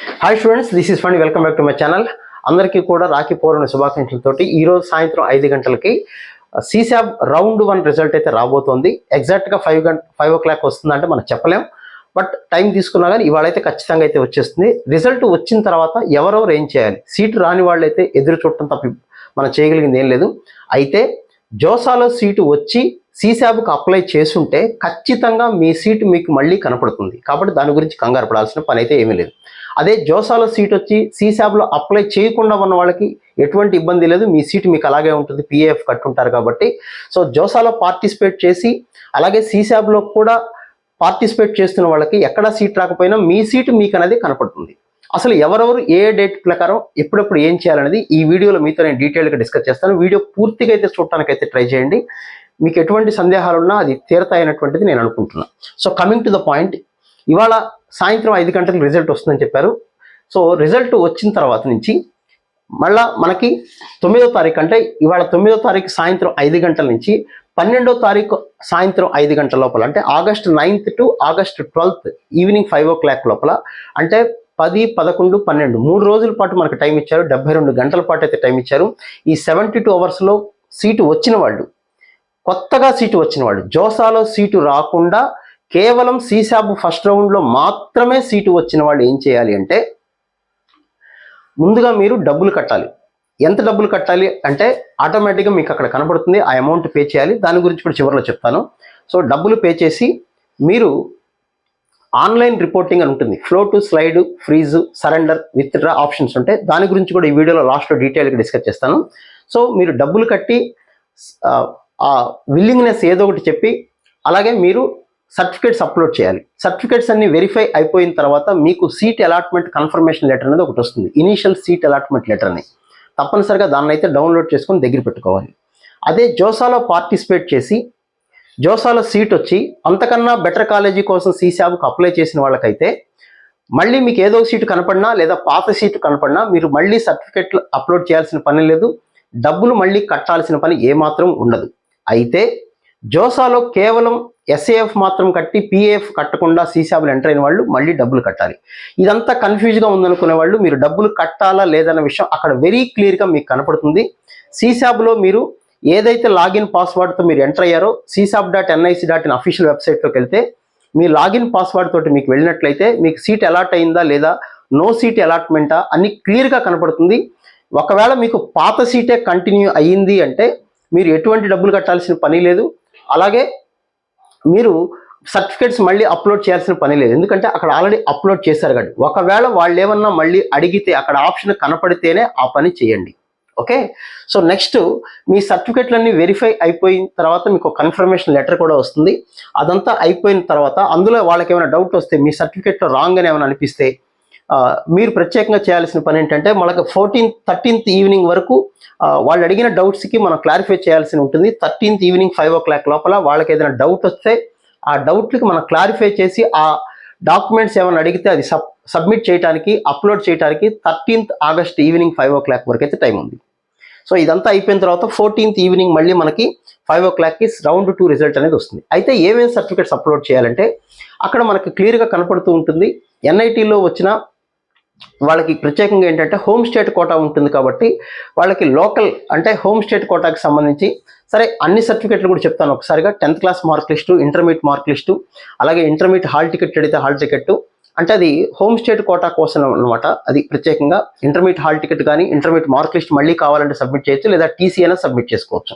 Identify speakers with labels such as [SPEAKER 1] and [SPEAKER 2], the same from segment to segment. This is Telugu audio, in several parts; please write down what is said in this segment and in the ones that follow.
[SPEAKER 1] Hi students this is fund welcome back to my channel అందరికీ కూడా రాఖీ పౌర్ణమి శుభాకాంక్షలతోటి ఈరోజు సాయంత్రం ఐదు గంటలకి uh, CSAB round one result అయితే రాబోతోంది. ఎగ్జాక్ట్గా ఫైవ్ గంట ఫైవ్ ఓ క్లాక్ వస్తుందంటే మనం చెప్పలేం. బట్ టైం తీసుకున్నా కానీ ఇవాళ అయితే ఖచ్చితంగా అయితే వచ్చేస్తుంది. రిజల్ట్ వచ్చిన తర్వాత ఎవరెవరు ఏం చేయాలి? సీటు రాని వాళ్ళైతే ఎదురు చూడటం తప్ప మనం చేయగలిగింది ఏం లేదు. అయితే జోసాలో సీటు వచ్చి సీసాబ్కు అప్లై చేసుంటే ఖచ్చితంగా మీ సీటు మీకు మళ్ళీ కనపడుతుంది. కాబట్టి దాని గురించి కంగారు పడాల్సిన పని అయితే ఏమీ లేదు. అదే జోసాలో సీట్ వచ్చి సీసాబ్లో అప్లై చేయకుండా ఉన్న వాళ్ళకి ఎటువంటి ఇబ్బంది లేదు. మీ సీట్ మీకు అలాగే ఉంటుంది. పిఏఎఫ్ కట్టుంటారు కాబట్టి. సో జోసాలో పార్టిసిపేట్ చేసి అలాగే సీసాబ్లో కూడా పార్టిసిపేట్ చేస్తున్న వాళ్ళకి ఎక్కడ సీట్ రాకపోయినా మీ సీటు మీకు అనేది కనపడుతుంది. అసలు ఎవరెవరు ఏ డేట్ ప్రకారం ఎప్పుడెప్పుడు ఏం చేయాలనేది ఈ వీడియోలో మీతో నేను డీటెయిల్గా డిస్కస్ చేస్తాను. వీడియో పూర్తిగా అయితే చూడటానికి అయితే ట్రై చేయండి. మీకు ఎటువంటి సందేహాలు ఉన్నా అది తీరతాయనటువంటిది నేను అనుకుంటున్నాను so coming to the point ఇవాళ సాయంత్రం ఐదు గంటలకు రిజల్ట్ వస్తుందని చెప్పారు. సో రిజల్ట్ వచ్చిన తర్వాత నుంచి మళ్ళా మనకి తొమ్మిదో తారీఖు అంటే ఇవాళ తొమ్మిదో తారీఖు సాయంత్రం ఐదు గంటల నుంచి పన్నెండో తారీఖు సాయంత్రం ఐదు గంటల లోపల అంటే August ninth to August twelfth evening five o'clock లోపల అంటే పది పదకొండు పన్నెండు మూడు రోజుల పాటు మనకు టైం ఇచ్చారు. డెబ్బై రెండు గంటల పాటు అయితే టైం ఇచ్చారు. ఈ సెవెంటీ టూ అవర్స్లో సీటు వచ్చిన వాళ్ళు కొత్తగా సీటు వచ్చిన వాళ్ళు జోసాలో సీటు రాకుండా కేవలం సీసాబ్ ఫస్ట్ రౌండ్లో మాత్రమే సీటు వచ్చిన వాళ్ళు ఏం చేయాలి అంటే ముందుగా మీరు డబ్బులు కట్టాలి. ఎంత డబ్బులు కట్టాలి అంటే ఆటోమేటిక్గా మీకు అక్కడ కనబడుతుంది ఆ అమౌంట్ పే చేయాలి. దాని గురించి కూడా చివరిలో చెప్తాను. సో డబ్బులు పే చేసి మీరు ఆన్లైన్ రిపోర్టింగ్ అని ఉంటుంది. Float slide freeze surrender withdraw options ఉంటాయి దాని గురించి కూడా ఈ వీడియోలో లాస్ట్లో డీటెయిల్గా డిస్కస్ చేస్తాను. సో మీరు డబ్బులు కట్టి ఆ విల్లింగ్నెస్ ఏదో ఒకటి చెప్పి అలాగే మీరు సర్టిఫికేట్స్ అప్లోడ్ చేయాలి. సర్టిఫికేట్స్ అన్ని వెరిఫై అయిపోయిన తర్వాత మీకు సీట్ అలాట్మెంట్ కన్ఫర్మేషన్ లెటర్ అనేది ఒకటి వస్తుంది. ఇనీషియల్ సీట్ అలాట్మెంట్ లెటర్ అని. తప్పనిసరిగా దాన్ని అయితే డౌన్లోడ్ చేసుకొని దగ్గర పెట్టుకోవాలి. అదే జోసాలో పార్టిసిపేట్ చేసి జోసాలో సీట్ వచ్చి అంతకన్నా బెటర్ కాలేజీ కోసం సీసాబ్కు అప్లై చేసిన వాళ్ళకైతే మళ్ళీ మీకు ఏదో సీటు కనపడినా లేదా పాత సీటు కనపడినా మీరు మళ్ళీ సర్టిఫికేట్లు అప్లోడ్ చేయాల్సిన పని లేదు. డబ్బులు మళ్ళీ కట్టాల్సిన పని ఏమాత్రం ఉండదు. అయితే జోసాలో కేవలం ఎస్ఏఎఫ్ మాత్రం కట్టి పిఏఎఫ్ కట్టకుండా సీసాబులు ఎంటర్ అయిన వాళ్ళు మళ్ళీ డబ్బులు కట్టాలి. ఇదంతా కన్ఫ్యూజ్గా ఉందనుకునే వాళ్ళు మీరు డబ్బులు కట్టాలా లేదన్న విషయం అక్కడ వెరీ క్లియర్గా మీకు కనపడుతుంది. సీసాబ్లో మీరు ఏదైతే లాగిన్ పాస్వర్డ్తో మీరు ఎంటర్ అయ్యారో CSAB dot NIC dot in official వెబ్సైట్లోకి వెళ్తే మీ లాగిన్ పాస్వర్డ్ తోటి మీకు వెళ్ళినట్లయితే మీకు సీట్ అలాట్ అయిందా లేదా నో సీట్ అలాట్మెంటా అన్ని క్లియర్గా కనపడుతుంది. ఒకవేళ మీకు పాత సీటే కంటిన్యూ అయ్యింది అంటే మీరు ఎటువంటి డబ్బులు కట్టాల్సిన పని లేదు. అలాగే మీరు సర్టిఫికేట్స్ మళ్ళీ అప్లోడ్ చేయాల్సిన పని లేదు. ఎందుకంటే అక్కడ ఆల్రెడీ అప్లోడ్ చేశారు కాబట్టి. ఒకవేళ వాళ్ళు ఏమన్నా మళ్ళీ అడిగితే అక్కడ ఆప్షన్ కనపడితేనే ఆ పని చేయండి. ఓకే సో నెక్స్ట్ మీ సర్టిఫికెట్లన్నీ వెరిఫై అయిపోయిన తర్వాత మీకు కన్ఫర్మేషన్ లెటర్ కూడా వస్తుంది. అదంతా అయిపోయిన తర్వాత అందులో వాళ్ళకి ఏమైనా డౌట్ వస్తే మీ సర్టిఫికెట్లో రాంగ్ అని ఏమైనా అనిపిస్తే మీరు ప్రత్యేకంగా చేయాల్సిన పని ఏంటంటే మనకు ఫోర్టీన్త్ థర్టీన్త్ ఈవినింగ్ వరకు వాళ్ళు అడిగిన డౌట్స్కి మనం క్లారిఫై చేయాల్సి ఉంటుంది. Thirteenth evening five o'clock లోపల వాళ్ళకి ఏదైనా డౌట్ వస్తే ఆ డౌట్లకి మనం క్లారిఫై చేసి ఆ డాక్యుమెంట్స్ ఏమైనా అడిగితే అది సబ్ సబ్మిట్ చేయడానికి అప్లోడ్ చేయడానికి thirteenth August evening five o'clock వరకు అయితే టైం ఉంది. సో ఇదంతా అయిపోయిన తర్వాత ఫోర్టీన్త్ ఈవినింగ్ మళ్ళీ మనకి ఫైవ్ ఓ క్లాక్కి రౌండ్ టూ రిజల్ట్ అనేది వస్తుంది. అయితే ఏమేమి సర్టిఫికేట్స్ అప్లోడ్ చేయాలంటే అక్కడ మనకి క్లియర్గా కనపడుతూ ఉంటుంది. ఎన్ఐటీలో వచ్చిన వాళ్ళకి ప్రత్యేకంగా ఏంటంటే హోమ్ స్టేట్ కోటా ఉంటుంది కాబట్టి వాళ్ళకి లోకల్ అంటే హోమ్ స్టేట్ కోటాకి సంబంధించి సరే అన్ని సర్టిఫికెట్లు కూడా చెప్తాను ఒకసారిగా. Tenth class mark list intermediate mark list అలాగే ఇంటర్మీడియట్ హాల్ టికెట్ అడిగితే హాల్ టికెట్. అంటే అది హోమ్ స్టేట్ కోటా కోసం అనమాట అది ప్రత్యేకంగా ఇంటర్మీడియట్ హాల్ టికెట్ కానీ ఇంటర్మీడియట్ మార్క్ లిస్ట్ మళ్ళీ కావాలంటే సబ్మిట్ చేయొచ్చు లేదా టీసీ అయినా సబ్మిట్ చేసుకోవచ్చు.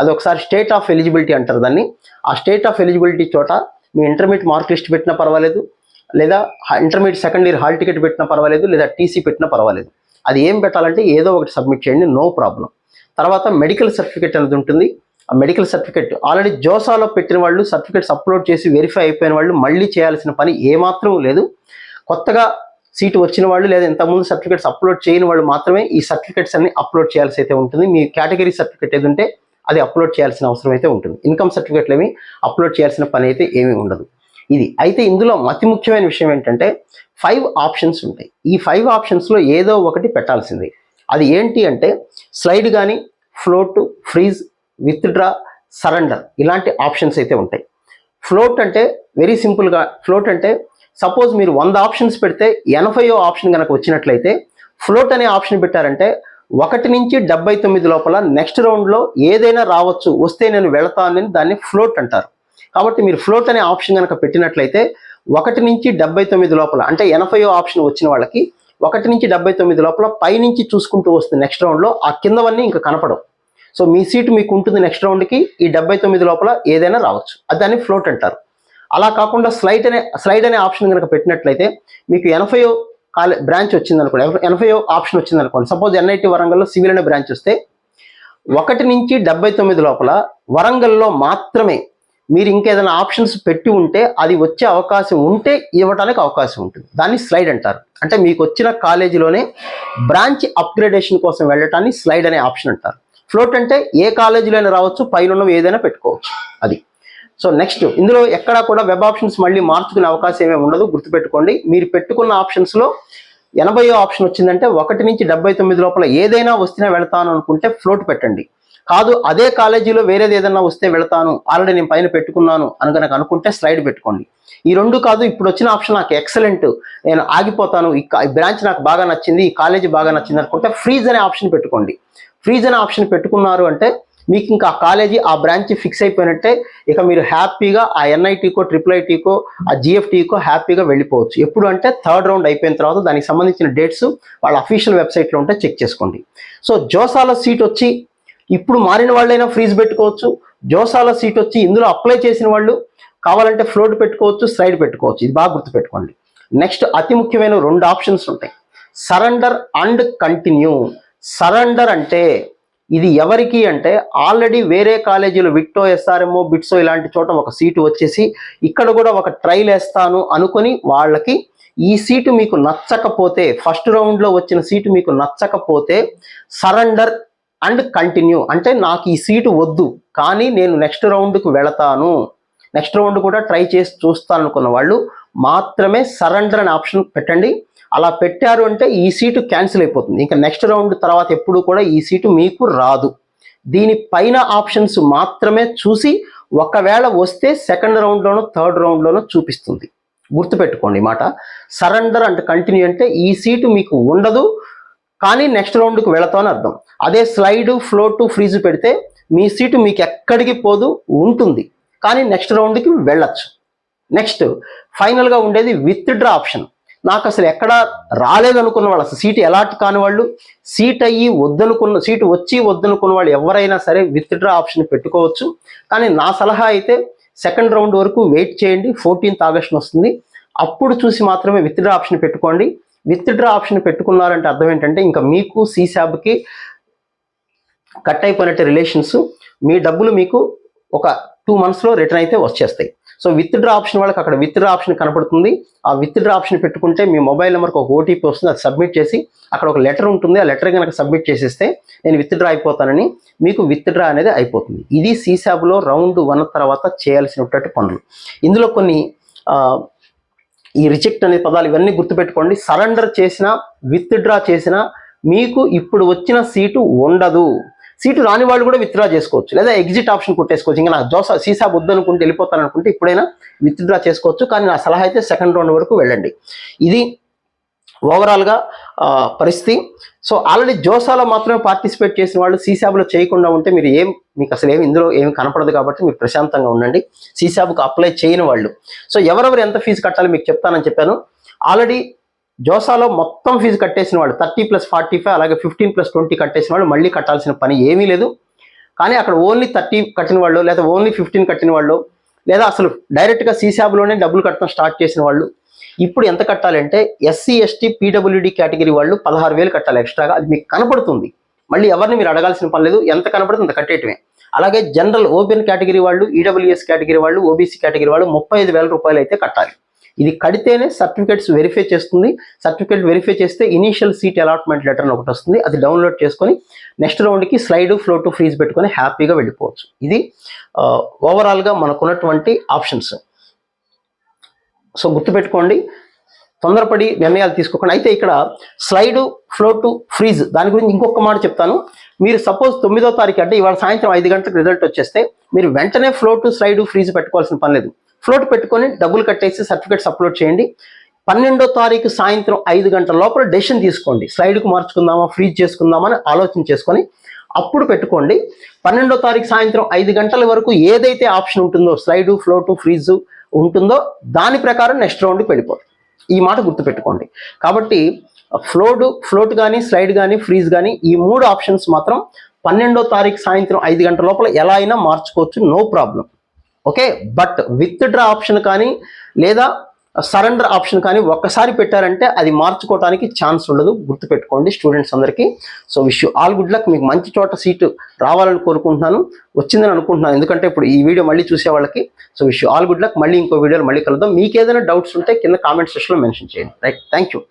[SPEAKER 1] అది ఒకసారి స్టేట్ ఆఫ్ ఎలిజిబిలిటీ అంటారు దాన్ని. ఆ స్టేట్ ఆఫ్ ఎలిజిబిలిటీ చోట మీ ఇంటర్మీడియట్ మార్క్ లిస్ట్ పెట్టినా పర్వాలేదు. లేదా intermediate second year hall ticket పెట్టినా పర్వాలేదు లేదా టీసీ పెట్టినా పర్వాలేదు. అది ఏం పెట్టాలంటే ఏదో ఒకటి సబ్మిట్ చేయండి నో ప్రాబ్లం తర్వాత మెడికల్ సర్టిఫికేట్ అనేది ఉంటుంది. ఆ మెడికల్ సర్టిఫికేట్ ఆల్రెడీ జోసాలో పెట్టిన వాళ్ళు సర్టిఫికేట్స్ అప్లోడ్ చేసి వెరిఫై అయిపోయిన వాళ్ళు మళ్ళీ చేయాల్సిన పని ఏమాత్రం లేదు. కొత్తగా సీటు వచ్చిన వాళ్ళు లేదా ఇంతకుముందు సర్టిఫికేట్స్ అప్లోడ్ చేయని వాళ్ళు మాత్రమే ఈ సర్టిఫికేట్స్ అన్ని అప్లోడ్ చేయాల్సి అయితే ఉంటుంది. మీ కేటగిరీ సర్టిఫికేట్ ఏది ఉంటే అది అప్లోడ్ చేయాల్సిన అవసరం అయితే ఉంటుంది. ఇన్కమ్ సర్టిఫికేట్లు ఏమి అప్లోడ్ చేయాల్సిన పని అయితే ఏమీ ఉండదు. ఇది. అయితే ఇందులో అతి ముఖ్యమైన విషయం ఏంటంటే ఫైవ్ ఆప్షన్స్ ఉంటాయి. ఈ ఫైవ్ ఆప్షన్స్లో ఏదో ఒకటి పెట్టాల్సింది. అది ఏంటి అంటే స్లైడ్ కానీ ఫ్లోట్ ఫ్రీజ్ విత్డ్రా సరెండర్ ఇలాంటి ఆప్షన్స్ అయితే ఉంటాయి. ఫ్లోట్ అంటే వెరీ సింపుల్గా ఫ్లోట్ అంటే సపోజ్ మీరు వంద ఆప్షన్స్ పెడితే ఎనభైయో ఆప్షన్ కనుక వచ్చినట్లయితే ఫ్లోట్ అనే ఆప్షన్ పెట్టారంటే ఒకటి నుంచి డెబ్బై తొమ్మిది లోపల నెక్స్ట్ రౌండ్లో ఏదైనా రావచ్చు వస్తే నేను వెళతానని దాన్ని ఫ్లోట్ అంటారు. కాబట్టి మీరు ఫ్లోట్ అనే ఆప్షన్ కనుక పెట్టినట్లయితే ఒకటి నుంచి డెబ్బై తొమ్మిది లోపల అంటే ఎనభైయో ఆప్షన్ వచ్చిన వాళ్ళకి ఒకటి నుంచి డెబ్బై తొమ్మిది లోపల పైనుంచి చూసుకుంటూ వస్తుంది నెక్స్ట్ రౌండ్లో ఆ కిందవన్నీ ఇంకా కనపడవు. సో మీ సీటు మీకు ఉంటుంది నెక్స్ట్ రౌండ్కి ఈ డెబ్బై తొమ్మిది లోపల ఏదైనా రావచ్చు. అది దాన్ని ఫ్లోట్ అంటారు. అలా కాకుండా స్లైడ్ అనే స్లైడ్ అనే ఆప్షన్ కనుక పెట్టినట్లయితే మీకు ఎనభైయో కాలే బ్రాంచ్ వచ్చింది అనుకోండి. ఎనభైయో ఆప్షన్ వచ్చింది అనుకోండి. సపోజ్ ఎన్ఐటి వరంగల్లో సివిల్ అనే బ్రాంచ్ వస్తే ఒకటి నుంచి డెబ్బై తొమ్మిది లోపల వరంగల్లో మాత్రమే మీరు ఇంకేదైనా ఆప్షన్స్ పెట్టి ఉంటే అది వచ్చే అవకాశం ఉంటే ఇవ్వడానికి అవకాశం ఉంటుంది. దాన్ని స్లైడ్ అంటారు. అంటే మీకు వచ్చిన కాలేజీలోనే బ్రాంచ్ అప్గ్రేడేషన్ కోసం వెళ్ళటాన్ని స్లైడ్ అనే ఆప్షన్ అంటారు. ఫ్లోట్ అంటే ఏ కాలేజీలో అయినా రావచ్చు పైన ఏదైనా పెట్టుకోవచ్చు. అది. సో నెక్స్ట్ ఇందులో ఎక్కడా కూడా వెబ్ ఆప్షన్స్ మళ్ళీ మార్చుకునే అవకాశం ఏమీ ఉండదు. గుర్తుపెట్టుకోండి. మీరు పెట్టుకున్న ఆప్షన్స్లో ఎనభై ఆప్షన్ వచ్చిందంటే ఒకటి నుంచి డెబ్బై తొమ్మిది లోపల ఏదైనా వస్తేనే వెళ్తాను అనుకుంటే ఫ్లోట్ పెట్టండి. కాదు అదే కాలేజీలో వేరేది ఏదైనా వస్తే వెళతాను. ఆల్రెడీ నేను పైన పెట్టుకున్నాను అని కనుక అనుకుంటే స్లైడ్ పెట్టుకోండి. ఈ రెండు కాదు ఇప్పుడు వచ్చిన ఆప్షన్ నాకు ఎక్సలెంట్ నేను ఆగిపోతాను. ఈ బ్రాంచ్ నాకు బాగా నచ్చింది ఈ కాలేజీ బాగా నచ్చింది అనుకుంటే ఫ్రీజ్ అనే ఆప్షన్ పెట్టుకోండి. ఫ్రీజ్ అనే ఆప్షన్ పెట్టుకున్నారు అంటే మీకు ఇంకా ఆ కాలేజీ ఆ బ్రాంచ్ ఫిక్స్ అయిపోయినట్టే ఇక మీరు హ్యాపీగా ఆ ఎన్ఐటీకో ట్రిపుల్ ఐటీకో ఆ జిఎఫ్టీకో హ్యాపీగా వెళ్ళిపోవచ్చు. ఎప్పుడు అంటే థర్డ్ రౌండ్ అయిపోయిన తర్వాత దానికి సంబంధించిన డేట్స్ వాళ్ళ అఫీషియల్ వెబ్సైట్లో ఉంటే చెక్ చేసుకోండి. సో జోసాల సీట్ వచ్చి ఇప్పుడు మారిన వాళ్ళైనా ఫ్రీజ్ పెట్టుకోవచ్చు. జోసాల సీట్ వచ్చి ఇందులో అప్లై చేసిన వాళ్ళు కావాలంటే ఫ్లోట్ పెట్టుకోవచ్చు స్లైడ్ పెట్టుకోవచ్చు. ఇది బాగా గుర్తుపెట్టుకోండి. నెక్స్ట్ అతి ముఖ్యమైన రెండు ఆప్షన్స్ ఉంటాయి. సరెండర్ అండ్ కంటిన్యూ సరెండర్ అంటే ఇది ఎవరికి అంటే ఆల్రెడీ వేరే కాలేజీలో విట్టో ఎస్ఆర్ఎంఓ బిట్సో ఇలాంటి చోట ఒక సీటు వచ్చేసి ఇక్కడ కూడా ఒక ట్రైల్ వేస్తాను అనుకొని వాళ్ళకి ఈ సీటు మీకు నచ్చకపోతే ఫస్ట్ రౌండ్లో వచ్చిన సీటు మీకు నచ్చకపోతే సరెండర్ అండ్ కంటిన్యూ. అంటే నాకు ఈ సీటు వద్దు కానీ నేను నెక్స్ట్ రౌండ్కు వెళతాను. నెక్స్ట్ రౌండ్ కూడా ట్రై చేసి చూస్తాను అనుకున్న వాళ్ళు మాత్రమే సరెండర్ అనే ఆప్షన్ పెట్టండి. అలా పెట్టారు అంటే ఈ సీటు క్యాన్సిల్ అయిపోతుంది. ఇంకా నెక్స్ట్ రౌండ్ తర్వాత ఎప్పుడు కూడా ఈ సీటు మీకు రాదు. దీని పైన ఆప్షన్స్ మాత్రమే చూసి ఒకవేళ వస్తే సెకండ్ రౌండ్లోనో థర్డ్ రౌండ్లోనో చూపిస్తుంది. గుర్తుపెట్టుకోండి మాట. సరెండర్ అండ్ కంటిన్యూ అంటే ఈ సీటు మీకు ఉండదు కానీ నెక్స్ట్ రౌండ్కి వెళతామని అర్థం. అదే స్లైడ్ ఫ్లోట్ ఫ్రీజ్ పెడితే మీ సీటు మీకు ఎక్కడికి పోదు ఉంటుంది. కానీ నెక్స్ట్ రౌండ్కి వెళ్ళచ్చు. నెక్స్ట్ ఫైనల్గా ఉండేది విత్డ్రా ఆప్షన్ నాకు అసలు ఎక్కడ రాలేదనుకున్న వాళ్ళు అసలు సీట్ ఎలాంటి కాని వాళ్ళు సీట్ అయ్యి వద్దనుకున్న సీటు వచ్చి వద్దనుకున్న వాళ్ళు ఎవరైనా సరే విత్డ్రా ఆప్షన్ పెట్టుకోవచ్చు. కానీ నా సలహా అయితే సెకండ్ రౌండ్ వరకు వెయిట్ చేయండి ఫోర్టీన్త్ ఆగస్ట్ వస్తుంది. అప్పుడు చూసి మాత్రమే విత్డ్రా ఆప్షన్ పెట్టుకోండి. విత్ డ్రా ఆప్షన్ పెట్టుకున్నారంటే అర్థం ఏంటంటే ఇంకా మీకు సీసాబ్కి కట్ అయిపోయినట్టు రిలేషన్స్ మీ డబ్బులు మీకు ఒక టూ మంత్స్లో రిటర్న్ అయితే వచ్చేస్తాయి. సో విత్ డ్రా ఆప్షన్ వాళ్ళకి అక్కడ విత్ డ్రా ఆప్షన్ కనపడుతుంది. ఆ విత్ డ్రా ఆప్షన్ పెట్టుకుంటే మీ మొబైల్ నెంబర్కి ఒక ఓటీపీ వస్తుంది అది సబ్మిట్ చేసి అక్కడ ఒక లెటర్ ఉంటుంది. ఆ లెటర్ కనుక సబ్మిట్ చేసేస్తే నేను విత్డ్రా అయిపోతానని మీకు విత్డ్రా అనేది అయిపోతుంది. ఇది సీసాబ్లో రౌండ్ వన్ తర్వాత చేయాల్సినటువంటి పనులు. ఇందులో కొన్ని ఈ రిజెక్ట్ అనే పదాలు ఇవన్నీ గుర్తుపెట్టుకోండి. సరెండర్ చేసిన విత్ డ్రా చేసిన మీకు ఇప్పుడు వచ్చిన సీటు ఉండదు. సీటు రాని వాళ్ళు కూడా విత్డ్రా చేసుకోవచ్చు. లేదా ఎగ్జిట్ ఆప్షన్ కొట్టేసుకోవచ్చు. ఇంకా నాకు జోసా సీసా వద్దనుకుంటే వెళ్ళిపోతాను అనుకుంటే ఇప్పుడైనా విత్డ్రా చేసుకోవచ్చు. కానీ నా సలహా అయితే సెకండ్ రౌండ్ వరకు వెళ్ళండి. ఇది ఓవరాల్గా పరిస్థితి. సో ఆల్రెడీ జోసాలో మాత్రమే పార్టిసిపేట్ చేసిన వాళ్ళు సీసాబ్లో చేయకుండా ఉంటే మీరు ఏం మీకు అసలు ఏమి ఇందులో ఏమి కనపడదు కాబట్టి మీరు ప్రశాంతంగా ఉండండి. సీసాబ్కు అప్లై చేయని వాళ్ళు. సో ఎవరెవరు ఎంత ఫీజు కట్టాలి మీకు చెప్తానని చెప్పాను. ఆల్రెడీ జోసాలో మొత్తం ఫీజు కట్టేసిన వాళ్ళు థర్టీ ప్లస్ ఫార్టీ ఫైవ్ అలాగే ఫిఫ్టీన్ ప్లస్ ట్వంటీ కట్టేసిన వాళ్ళు మళ్ళీ కట్టాల్సిన పని ఏమీ లేదు. కానీ అక్కడ ఓన్లీ థర్టీ కట్టిన వాళ్ళు లేదా ఓన్లీ ఫిఫ్టీన్ కట్టిన వాళ్ళు లేదా అసలు డైరెక్ట్గా సీసాబ్లోనే డబ్బులు కట్టడం స్టార్ట్ చేసిన వాళ్ళు ఇప్పుడు ఎంత కట్టాలంటే ఎస్సీ ఎస్టీ పీడబ్ల్యూడి కేటగిరీ వాళ్ళు పదహారు వేలు కట్టాలి ఎక్స్ట్రాగా అది మీకు కనపడుతుంది. మళ్ళీ ఎవరిని మీరు అడగాల్సిన పని లేదు. ఎంత కనపడుతుంది అంత కట్టేయటమే. అలాగే జనరల్ ఓపెన్ కేటగిరీ వాళ్ళు ఈడబ్ల్యూఎస్ కేటగిరీ వాళ్ళు ఓబీసీ కేటగిరీ వాళ్ళు ముప్పై ఐదు వేల రూపాయలు అయితే కట్టాలి. ఇది కడితేనే సర్టిఫికేట్స్ వెరిఫై చేస్తుంది. సర్టిఫికేట్ వెరిఫై చేస్తే ఇనీషియల్ సీట్ అలాట్మెంట్ లెటర్ అని ఒకటి వస్తుంది. అది డౌన్లోడ్ చేసుకొని నెక్స్ట్ రౌండ్కి స్లైడ్ ఫ్లోటు ఫ్రీజ్ పెట్టుకొని హ్యాపీగా వెళ్ళిపోవచ్చు. ఇది ఓవరాల్గా మనకున్నటువంటి ఆప్షన్స్. సో గుర్తుపెట్టుకోండి. తొందరపడి నిర్ణయాలు తీసుకోకండి. అయితే ఇక్కడ స్లైడ్ ఫ్లోటు ఫ్రీజ్ దాని గురించి ఇంకొక మాట చెప్తాను. మీరు సపోజ్ తొమ్మిదో తారీఖు అంటే ఇవాళ సాయంత్రం ఐదు గంటలకు రిజల్ట్ వచ్చేస్తే మీరు వెంటనే ఫ్లోటు స్లైడ్ ఫ్రీజ్ పెట్టుకోవాల్సిన పని లేదు. ఫ్లోట్ పెట్టుకొని డబ్బులు కట్టేసి సర్టిఫికేట్స్ అప్లోడ్ చేయండి. పన్నెండో తారీఖు సాయంత్రం ఐదు గంటల లోపల డెసిషన్ తీసుకోండి. స్లైడ్కు మార్చుకుందామా ఫ్రీజ్ చేసుకుందామా అని ఆలోచన చేసుకొని అప్పుడు పెట్టుకోండి. పన్నెండో తారీఖు సాయంత్రం ఐదు గంటల వరకు ఏదైతే ఆప్షన్ ఉంటుందో స్లైడు ఫ్లోటు ఫ్రీజు ఉంటుందో దాని ప్రకారం నెక్స్ట్ రౌండ్కి వెళ్ళిపోదు ఈ మాట గుర్తుపెట్టుకోండి. కాబట్టి ఫ్లోట్ ఫ్లోట్ కానీ స్లైడ్ కానీ ఫ్రీజ్ కానీ ఈ మూడు ఆప్షన్స్ మాత్రం పన్నెండో తారీఖు సాయంత్రం ఐదు గంటల లోపల ఎలా అయినా మార్చుకోవచ్చు. No problem. Okay? But withdraw option కానీ లేదా సరెండర్ ఆప్షన్ కానీ ఒక్కసారి పెట్టారంటే అది మార్చుకోవడానికి ఛాన్స్ ఉండదు. గుర్తుపెట్టుకోండి స్టూడెంట్స్ అందరికీ. So wish all good luck. మీకు మంచి చోట సీటు రావాలని కోరుకుంటున్నాను. వచ్చిందని అనుకుంటున్నాను. ఎందుకంటే ఇప్పుడు ఈ వీడియో మళ్ళీ చూసే వాళ్ళకి so wish all good luck. మళ్ళీ ఇంకో వీడియోలో మళ్ళీ కలుద్దాం. మీకు ఏదైనా డౌట్స్ ఉంటే కింద కామెంట్ సెక్షన్లో మెన్షన్ చేయండి. రైట్? Thank you